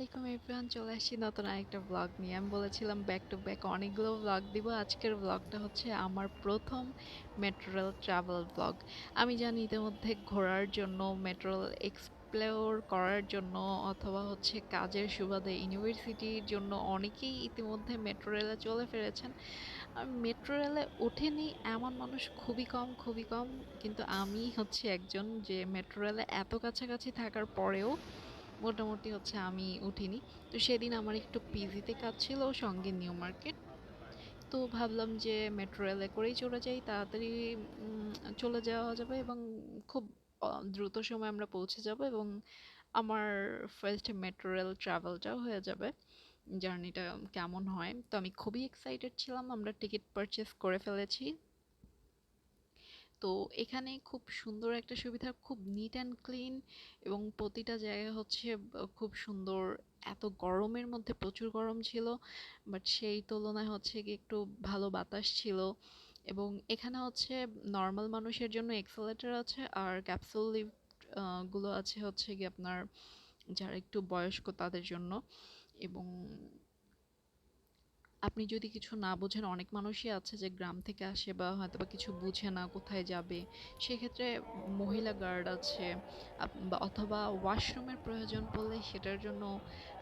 আসছি নতুন আরেকটা ব্লগ নিয়ে। আমি বলেছিলাম ব্যাক টু ব্যাক অনেকগুলো ব্লগ দিব। আজকের ব্লগটা হচ্ছে আমার প্রথম মেট্রো রেল ট্রাভেল ব্লগ আমি জানি ইতিমধ্যে ঘোরার জন্য মেট্রো রেল এক্সপ্লোর করার জন্য, অথবা হচ্ছে কাজের সুবাদে ইউনিভার্সিটির জন্য অনেকেই ইতিমধ্যে মেট্রো রেলে চলে ফিরেছেন আর মেট্রো রেলে ওঠেনি এমন মানুষ খুবই কম খুবই কম। কিন্তু আমি হচ্ছে একজন যে মেট্রো রেলে এত কাছাকাছি থাকার পরেও মোটামুটি হচ্ছে আমি উঠিনি। তো সেদিন আমার একটু পিজিতে কাজ ছিল, সঙ্গে নিউ মার্কেট। তো ভাবলাম যে মেট্রো রেলে করেই চলে যাই, তাড়াতাড়ি চলে যাওয়া যাবে এবং খুব দ্রুত সময় আমরা পৌঁছে যাব এবং আমার ফার্স্ট মেট্রো রেল ট্রাভেলটাও হয়ে যাবে। জার্নিটা কেমন হয়? তো আমি খুবই এক্সাইটেড ছিলাম, আমরা টিকিট পারচেস করে ফেলেছি। তো এখানে খুব সুন্দর একটা সুবিধা, খুব নিট অ্যান্ড ক্লিন এবং প্রতিটা জায়গা হচ্ছে খুব সুন্দর। এত গরমের মধ্যে প্রচুর গরম ছিল বাট সেই তুলনায় হচ্ছে কি একটু ভালো বাতাস ছিল। এবং এখানে হচ্ছে নর্মাল মানুষের জন্য এক্সেলেটর আছে আর ক্যাপসুল লিফটগুলো আছে হচ্ছে কি আপনার যারা একটু বয়স্ক তাদের জন্য। এবং আপনি যদি কিছু না বোঝেন, অনেক মানুষই আছে যে গ্রাম থেকে আসে বা হয়তো বা কিছু বুঝে না কোথায় যাবে। সেক্ষেত্রে মহিলা গার্ড আছে অথবা ওয়াশরুমের প্রয়োজন পড়লে সেটার জন্য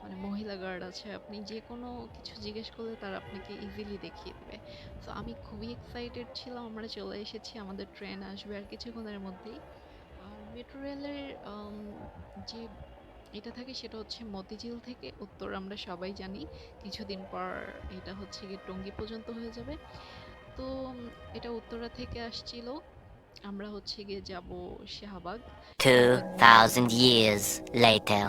মানে মহিলা গার্ড আছে। আপনি যে কোনো কিছু জিজ্ঞেস করলে তারা আপনাকে ইজিলি দেখিয়ে দেবে। তো আমি খুবই এক্সাইটেড ছিলাম, আমরা চলে এসেছি, আমাদের ট্রেন আসবে আর কিছুক্ষণের মধ্যেই। আর মেট্রো রেলের যে এটা থাকে সেটা হচ্ছে মতিঝিল থেকে উত্তর আমরা সবাই জানি। কিছুদিন পর এটা হচ্ছে গিয়ে টঙ্গী পর্যন্ত হয়ে যাবে। তো এটা উত্তরা থেকে আসছিল। আমরা হচ্ছে গিয়ে যাব শাহবাগ। 2,000 years later.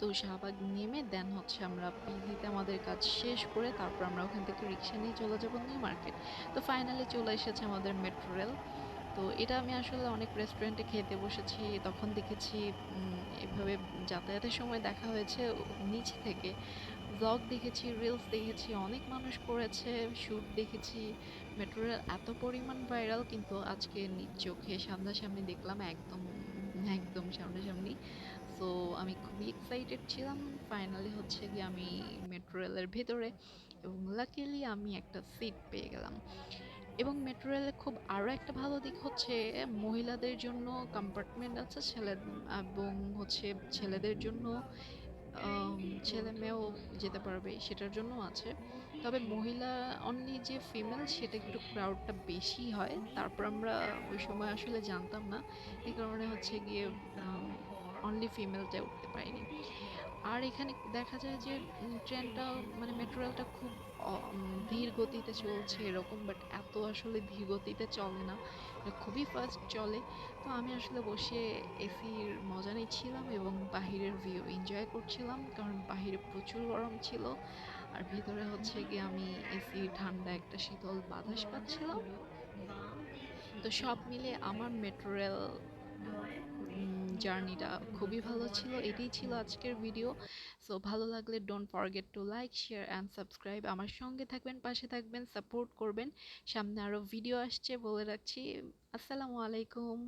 তো শাহবাগ নেমে দেন হচ্ছে আমরা পিজিতে আমাদের কাজ শেষ করে তারপর আমরা ওখান থেকে রিক্সা নিয়ে চলে যাব নিউ মার্কেট। তো ফাইনালি চলে এসেছে আমাদের মেট্রো রেল তো এটা আমি আসলে অনেক রেস্টুরেন্টে খেতে বসেছি, তখন দেখেছি এভাবে যাতায়াতের সময় দেখা হয়েছে নিচ থেকে। ব্লগ দেখেছি রিলস দেখেছি, অনেক মানুষ করেছে শ্যুট দেখেছি। মেট্রো রেল এত পরিমাণ ভাইরাল কিন্তু আজকে নিজ চোখে সামনাসামনি দেখলাম একদম একদম সামনাসামনি। সো আমি খুবই এক্সাইটেড ছিলাম। ফাইনালি হচ্ছে কি আমি মেট্রো রেলের ভেতরে এবং লাকিলি আমি একটা সিট পেয়ে গেলাম। এবং মেট্রো রেলে খুব আরও একটা ভালো দিক হচ্ছে, মহিলাদের জন্য কম্পার্টমেন্ট আছে ছেলে, এবং হচ্ছে ছেলেদের জন্য ছেলে মেয়েও যেতে পারবে সেটার জন্য আছে। তবে মহিলা অনলি যে ফিমেল সেটা একটু ক্রাউডটা বেশি হয়। তারপর আমরা ওই সময় আসলে জানতাম না। এই কারণে হচ্ছে গিয়ে অনলি ফিমেলটাই উঠতে পারিনি। আর এখানে দেখা যায় যে ট্রেনটা মানে মেট্রো রেলটা খুব ধীর গতিতে চলছে এরকম বাট এত আসলে ধীর গতিতে চলে না। খুবই ফাস্ট চলে। তো আমি আসলে বসে এসির মজা নিচ্ছিলাম এবং বাহিরের ভিউ এনজয় করছিলাম, কারণ বাহিরে প্রচুর গরম ছিল। আর ভিতরে হচ্ছে গিয়ে আমি এসি, ঠান্ডা একটা শীতল বাতাস পাচ্ছিলাম। তো সব মিলে আমার মেট্রো রেল জার্নিটা খুবই ভালো ছিল, এটাই ছিল আজকের ভিডিও সো ভালো লাগলে don't forget to like share and subscribe আমার সঙ্গে থাকবেন, পাশে থাকবেন সাপোর্ট করবেন। সামনে আরও ভিডিও আসছে বলে রাখছি। আসসালামু আলাইকুম।